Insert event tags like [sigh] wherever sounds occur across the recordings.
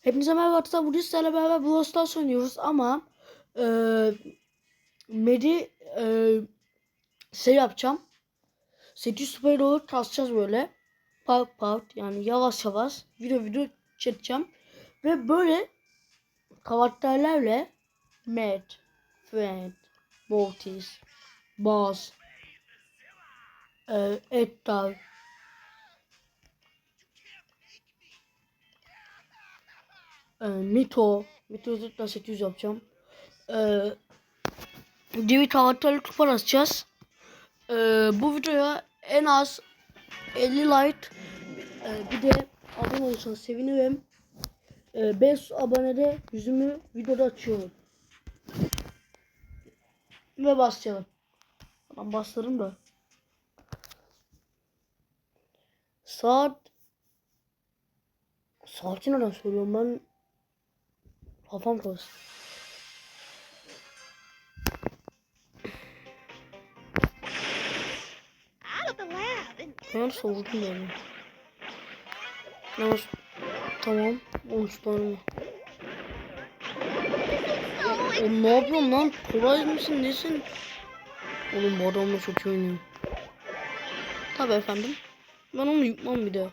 Hepinize merhaba arkadaşlar. Bugün sizlerle beraber Brawl Stars oynuyoruz ama e, Medi e, şey yapacağım. 800 süper olur kasacağız böyle. Part part yani yavaş yavaş video video çekeceğim. Ve böyle karakterlerle Matt, Friend, Mortis, Boss, e, Edgar, e, Mito, Mito'yu da 800 yapacağım. E, Divi karakterli kupa atacağız. E, bu videoya en az 50 like e, bir de abone olursanız sevinirim. E, 5 abonede yüzümü videoda açıyorum. Ve başlayalım. Ben bastırdım da. Saat Saati nereden söylüyorum ben? Kafam and Ben soğudum yani. Yavaş. Tamam. 13 tane? Oğlum ne yapıyorsun lan? Kolay mısın? Nesin? Oğlum bu adamla çok iyi. Tabi efendim. Ben onu yutmam bir daha.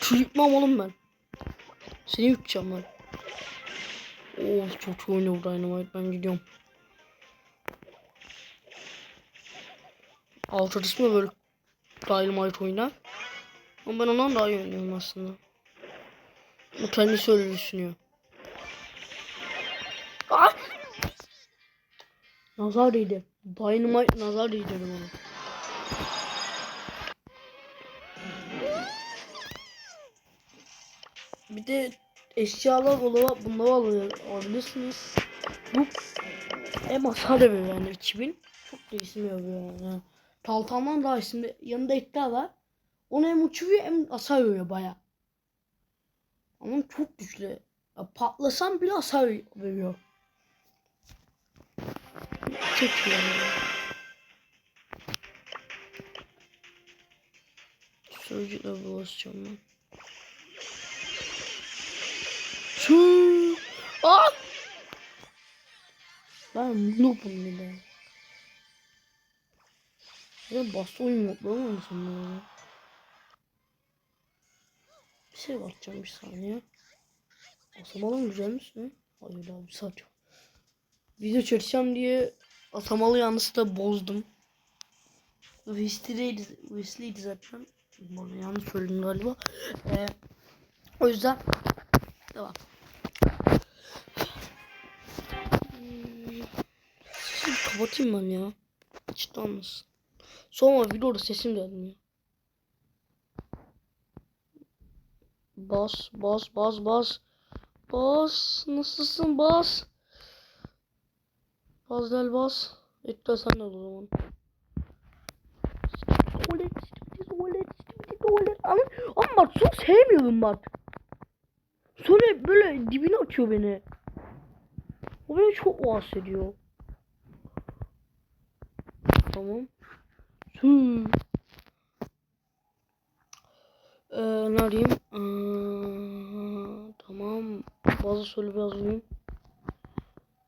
Şu yutmam oğlum ben. Seni yutacağım ben. Oo çok iyi oynuyor Dynamite. Ben gidiyorum. Altı ismi böyle Dynamite oynar. Ama ben ondan daha iyi oynuyorum aslında. Bu kendisi öyle düşünüyor. Ah! Nazar değdi. Dynamite nazar değdi bana. Bir de eşyalar olarak bunları alabilirsiniz. Bu hem hasar veriyor yani 2000. Çok da isim veriyor yani. Taltalman daha isimli. Yanında ekler var. Onu hem uçuruyor hem hasar veriyor baya. Ama çok güçlü. Ya patlasam bile hasar veriyor. Çok iyi yani. Sözcükle bulaşacağım ben. Şu. Ah! Ben noobum bir de. Ya bastı oyun modları mı ya? Bir şey bakacağım bir saniye. Atamalı güzelmiş mi? Hayır abi saçma. Video çekeceğim diye atamalı yanlışlıkla bozdum. Wesley'di, Wesley'di zaten. Bana yanlış söyledim galiba. Ee, o yüzden devam. Kapatayım ben ya. Cidden olmasın. Sonra videoda sesim gelmiyor. Bas, bas, bas, bas. Bas, nasılsın bas? Bas del bas. Ekle sen de o zaman. Tuvalet, tuvalet, tuvalet. Ama, ama bak çok sevmiyorum bak. Sonra böyle dibine açıyor beni. O beni çok rahatsız ediyor. Tamam. Hı. Ee, ne arayayım? Ee, tamam. Bazı söyle biraz uyuyayım.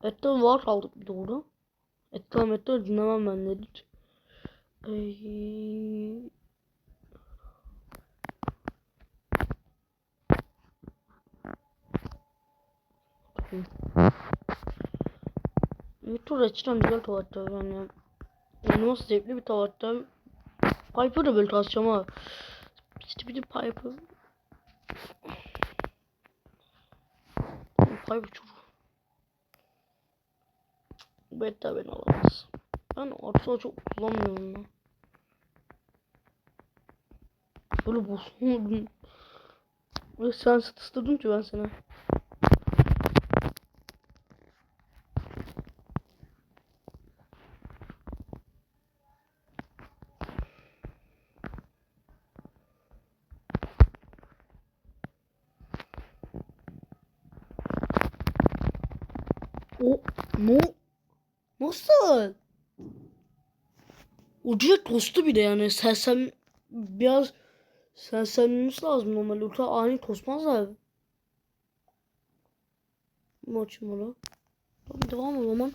Etten var kaldık bir orada. Etten etten dinlemem ben dedik. Ee, Metro açıdan güzel tuvaletler yani. Nasıl zevkli bir tuvaletler. Piper da böyle tasacağım ha. İşte bir de Piper. Piper çok. Bu ette beni alamaz. Ben artığı çok kullanmıyorum ya. Böyle bozulmadın. Ve sen sıtıştırdın ki ben seni. O no nasıl? Direkt tostu bir de yani sersem biraz sersemlemesi lazım normalde. Yoksa ani tosmaz abi. Maçım var. Tamam devam o zaman.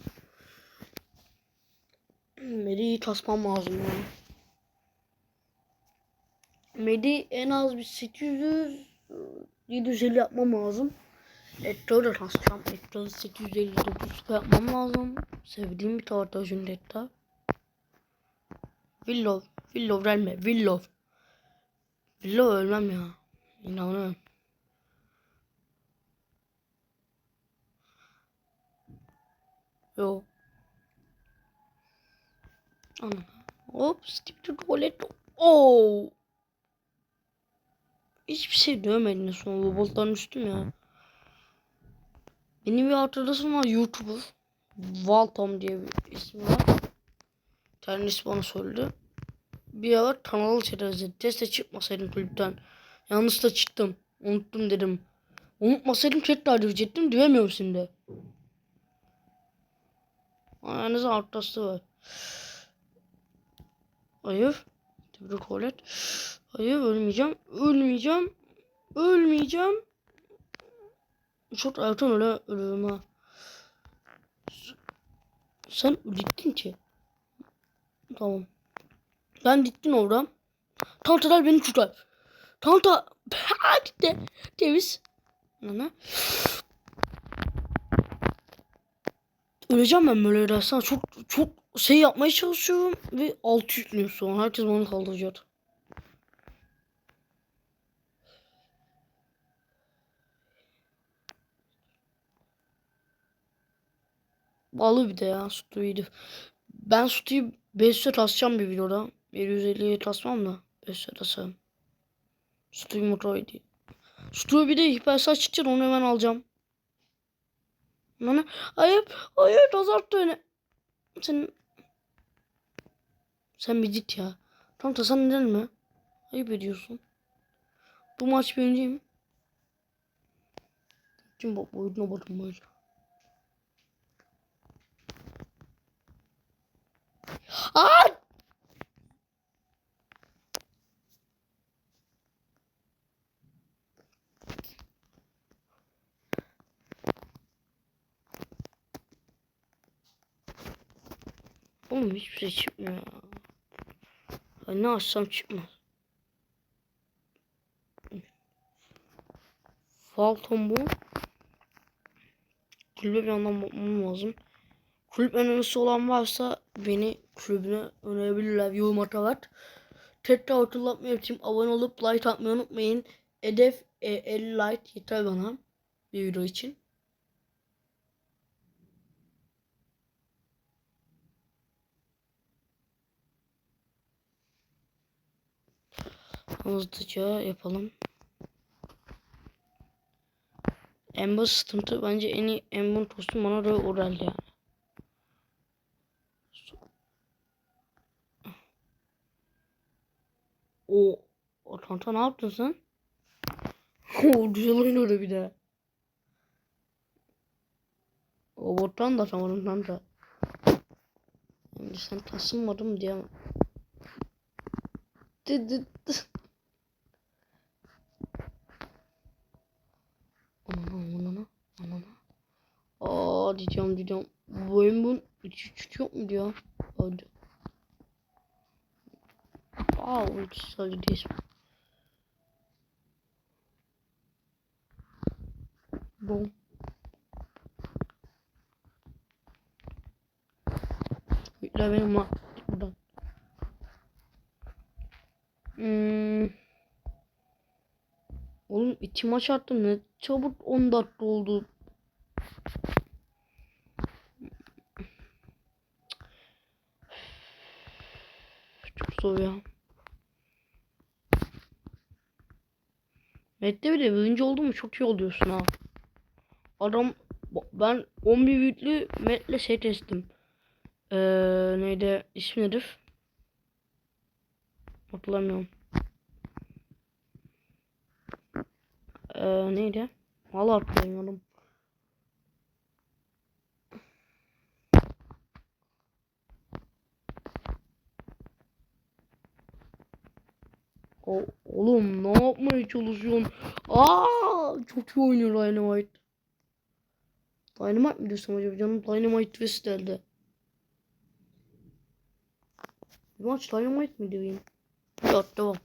[clears throat] Medi'yi tasmam lazım ya. Medi en az bir 800 750 yapmam lazım. Etto'yu da tasacağım. Etto'yu 859 yapmam lazım. Sevdiğim bir tavırda şimdi Etto. Villov. Villov gelme. Villov. Villov ölmem ya. İnanıyorum. Yo. Ana. Hop. Stick to tuvalet. Oo. Hiçbir şey dövmedin sonra bu boltların üstüm ya. Benim bir arkadaşım var YouTuber. Valtom diye bir ismi var. Bana söyledi. Bir ara kanalı çerezdi. Teste çıkmasaydım kulüpten. Yanlış da çıktım. Unuttum dedim. Unutmasaydım tekrar diyecektim. Diyemiyorum şimdi. Ayağınıza arkası var. Hayır. Tebrik olet. Hayır ölmeyeceğim. Ölmeyeceğim. Ölmeyeceğim. Çok erken öyle ölüyorum ha. Sen gittin ki. Tamam. Ben gittim orada. Tantalar beni tutar. Tanta. Gitti. Temiz. Nana. Öleceğim ben böyle dersen. Çok çok şey yapmaya çalışıyorum ve altı yüklüyor sonra. Herkes bana kaldıracak. Balı bir de ya iyiydi. Ben sütü 500'e tasacağım bir videoda. 750'ye tasmam da 500'e tasarım. Sütü yumurtaydı. Sütü bir de hipersaç çıkacak onu hemen alacağım. Bana hayır hayır azalttı öyle. Sen sen bir git ya. Tam tasan neden mi? Ayıp ediyorsun. Bu maç birinciyim. Kim bak oyuna bakın böyle. Aa! Oğlum hiçbir şey çıkmıyor ya. Ne açsam çıkmaz. Falcon bu. Kulübe bir yandan bakmam lazım. Kulüp önerisi olan varsa beni kulübüne önerebilirler. Yorum atarak. Tekrar hatırlatma yapayım. Abone olup like atmayı unutmayın. Hedef e, 50 like yeter bana. Bir video için. Hızlıca yapalım. Ember sıkıntı bence en iyi Ember kostüm bana da o geldi yani. O o tanta ne yaptın sen? [laughs] o güzel oynadı bir de. O bottan da atamadım tanta. Şimdi sen tasınmadın diye. Dı dı dı. Aa diyeceğim diyeceğim. Bu oyun bunun içi çık yok mu diyor. Hadi. Ultisi sadece değil. Bom. Yükle benim ma buradan. Hmm. Oğlum maç attım ne çabuk 10 dakika oldu. Çok zor ya. Mette bile birinci oldu mu çok iyi oluyorsun ha. Adam ben 11 büyüklü Met'le şey testim. Ee, neydi ismi nedir? Hatırlamıyorum. Ee, neydi? Valla hatırlamıyorum. O, oğlum ne yapmaya çalışıyorsun? Aa, çok iyi oynuyor Dynamite. Dynamite mi diyorsam acaba? Canım Dynamite Twist geldi. Bir maç Dynamite mi diyeyim? Yok devam.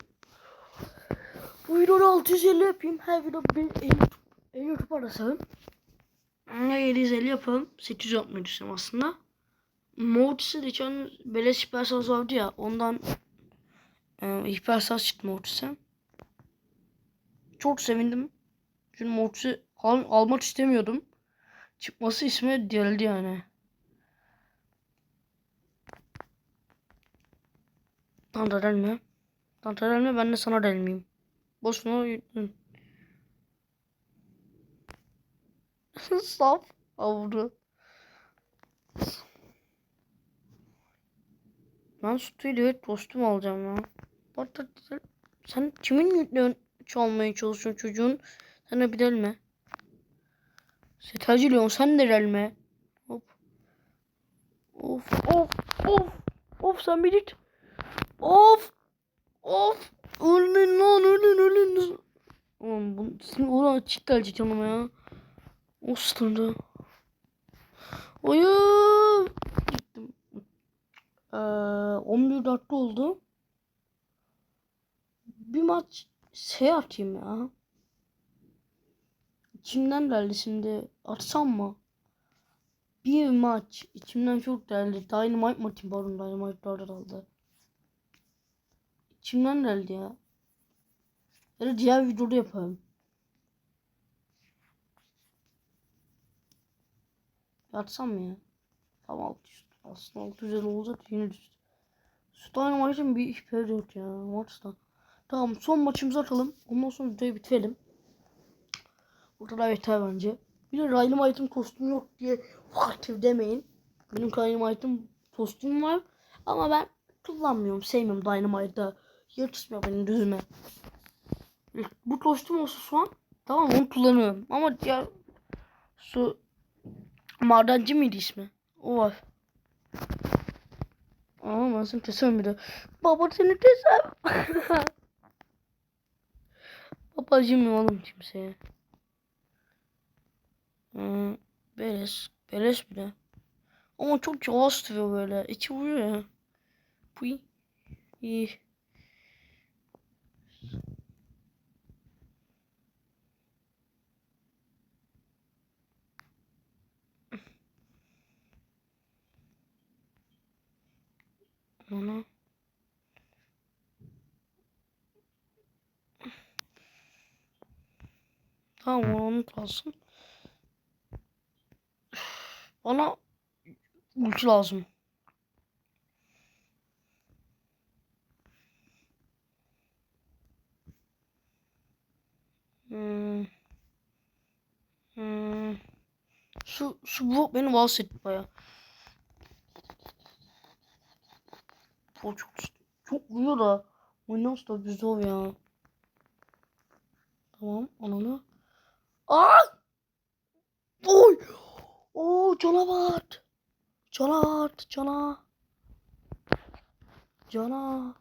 Bu videoda 650 yapayım. Her video bir 50, 50 YouTube arası. Ya 750 yapalım. 800 yapmayı düşünüyorum aslında. Mortis'e de geçen beleş hipersaz vardı ya. Ondan e, hipersaz çıktı Mortis'e. Çok sevindim. Çünkü Mortis'i al, almak istemiyordum. Çıkması ismi geldi yani. Lan da delme. Lan da delme ben de sana delmeyeyim. Boşuna [laughs] yürüdün. Saf. Avru. Ben sütüyle evet kostüm alacağım ya. Sen kimin çalmaya çalışıyorsun çocuğun? De bir delme. Setacı Leon sen de delme. Hop. Of of of. Of sen bir git. Of. Of. Ölün lan ölün ölün. Oğlum bu senin oran açık gelecek canıma ya. O sıkıntı. Oyun. Gittim. Ee, 11 dakika oldu. Bir maç şey atayım ya. İçimden geldi şimdi. Atsam mı? Bir maç içimden çok geldi. Dynamite mı atayım? Pardon Dynamite daha aldı. İçimden geldi ya. Ya da diğer videoda yapalım. Yatsam mı ya? Tamam 600. Aslında 650 olacak yine düştü. Şu Dynamite'ın bir hiper yok ya maçta. Tamam son maçımızı atalım. Ondan sonra videoyu bitirelim. Bu kadar yeter bence. Bir de Dynamite'ın kostümü yok diye aktif demeyin. Benim Dynamite'ın kostümü var. Ama ben kullanmıyorum. Sevmiyorum Dynamite'da. Yatışmıyor benim düzüme. Bu kostüm olsa şu an tamam onu kullanıyorum. Ama diğer su madenci miydi ismi? O var. Ama ben seni kesemem bir de. Baba seni kesem. [laughs] Babacım oğlum kimseye. Hmm. Beleş bir de. Ama çok cevaz tutuyor böyle. İçi vuruyor ya. Puy. İyi. Ana. Tamam onu kalsın. Bana ulti lazım. Hmm. Hmm. Şu, şu bu beni bahsetti baya. O çok çok vuruyor da. Oynaması da güzel ya. Tamam ananı. Aa! Oy! Oo canavar. Canavar, cana. Cana.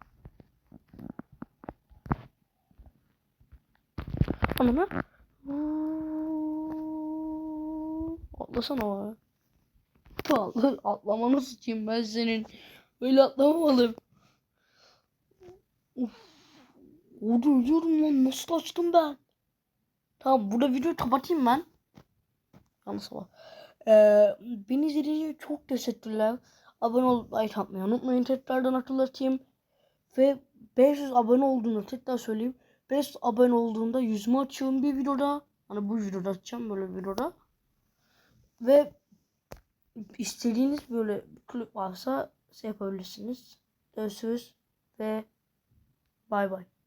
Ananı. Atlasana o. Atla, atlamanı sıçayım ben senin. Öyle atlamamalım. Uf. Orada ölüyorum lan. Nasıl açtım ben? Tamam burada videoyu kapatayım ben. Yalnız var. Ee, beni izlediğiniz için çok teşekkürler. Abone olup like atmayı unutmayın. Tekrardan hatırlatayım. Ve 500 abone olduğunda tekrar söyleyeyim. 500 abone olduğunda yüzümü açıyorum bir videoda. Hani bu videoda açacağım böyle bir videoda. Ve istediğiniz böyle klip varsa şey yapabilirsiniz. Görüşürüz ve bay bay.